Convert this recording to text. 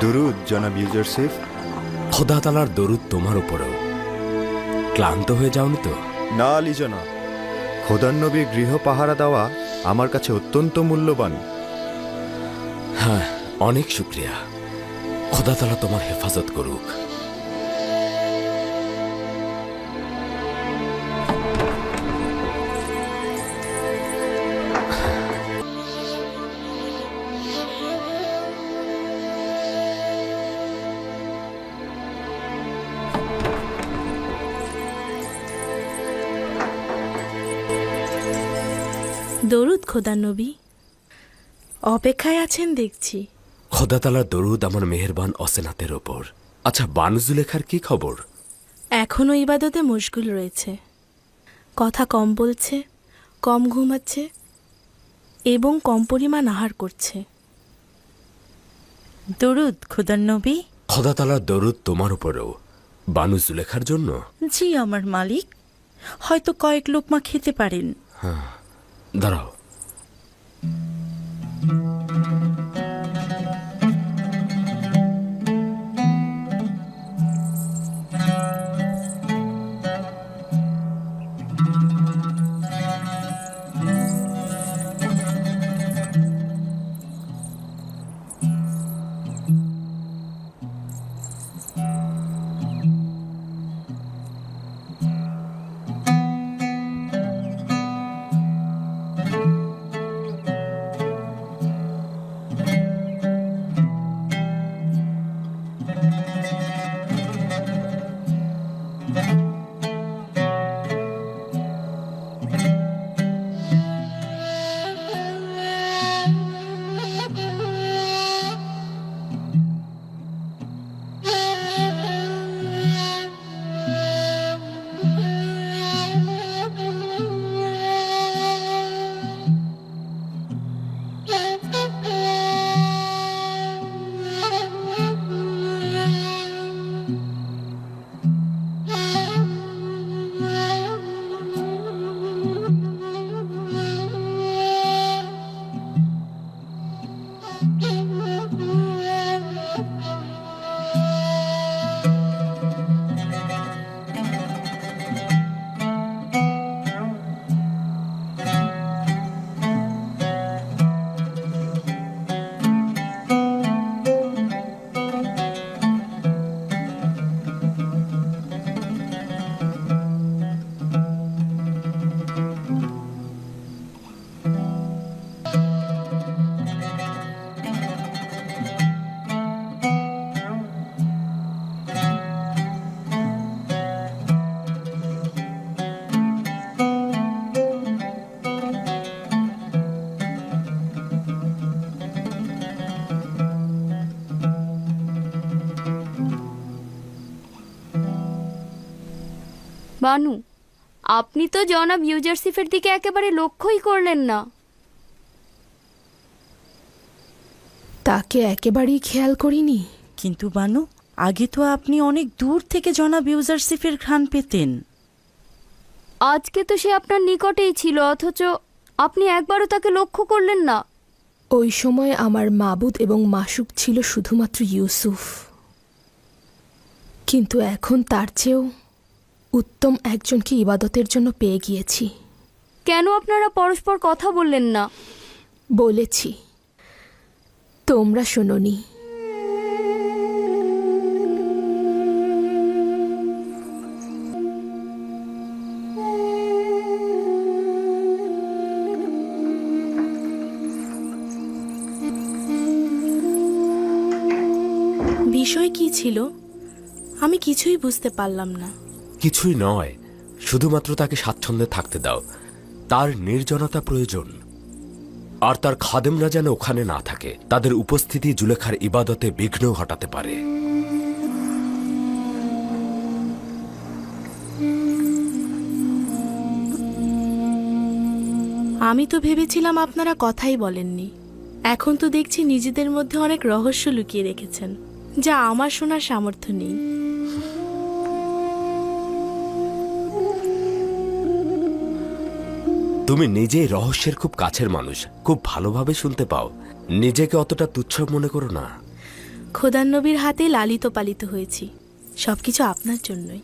দুরুদ জনাব ইউজারসিফ খোদা তালার দরুদ তোমার উপরেও। ক্লান্ত হয়ে যাওনি তো? না আলী জনাব খোদার নবীর গৃহ পাহারা দেওয়া আমার কাছে অত্যন্ত মূল্যবান। হ্যাঁ অনেক শুক্রিয়া। খোদা তালা তোমার হেফাজত করুক। দরুদ খোদা নবী। অপেক্ষায় আছেন দেখছি। খোদা তালার দরুদ আমার মেহেরবান অসেনাতের ওপর। আচ্ছা বানুজুলেখার কি খবর? এখনও ইবাদতে মশগুল রয়েছে। কথা কম বলছে কম ঘুমাচ্ছে এবং কম পরিমাণ আহার করছে। দরুদ খোদার নবী। খোদাতালার দরুদ তোমার উপরেও। বানুজুলেখার জন্য? জি আমার মালিক। হয়তো কয়েক লোকমা খেতে পারেন। धराओ বানু আপনি তো জনাব ইউজারসিফের দিকে একেবারে লক্ষ্যই করলেন না। তাকে একেবারেই খেয়াল করিনি। কিন্তু বানু আগে তো আপনি অনেক দূর থেকে জনাব ইউজারসিফের ঘ্রাণ পেতেন। আজকে তো সে আপনার নিকটেই ছিল অথচ আপনি একবারও তাকে লক্ষ্য করলেন না। ওই সময় আমার মাবুদ এবং মাসুক ছিল শুধুমাত্র ইউসুফ। কিন্তু এখন তার চেয়েও উত্তম একজনকে ইবাদতের জন্য পেয়ে গিয়েছি। কেন আপনারা পরস্পর কথা বললেন না? বলেছি তোমরা শোনোনি। বিষয় কি ছিল? আমি কিছুই বুঝতে পারলাম না। কিছুই নয়, শুধুমাত্র তাকে স্বাচ্ছন্দ্যে থাকতে দাও। তার নির্জনতা প্রয়োজন। আর তার খাদেমরা যেন ওখানে না থাকে, তাদের উপস্থিতি জুলেখার ইবাদতে বিঘ্ন ঘটাতে পারে। আমি তো ভেবেছিলাম আপনারা কথাই বলেননি। এখন তো দেখছি নিজেদের মধ্যে অনেক রহস্য লুকিয়ে রেখেছেন, যা আমার শোনার সামর্থ্য নেই। তুমি নিজেই রহস্যের খুব কাছের মানুষ। খুব ভালোভাবে শুনতে পাও। নিজেকে অতটা তুচ্ছ মনে করো না। খোদান্নবীর হাতে লালিত পালিত হয়েছি। সবকিছু আপনার জন্যই।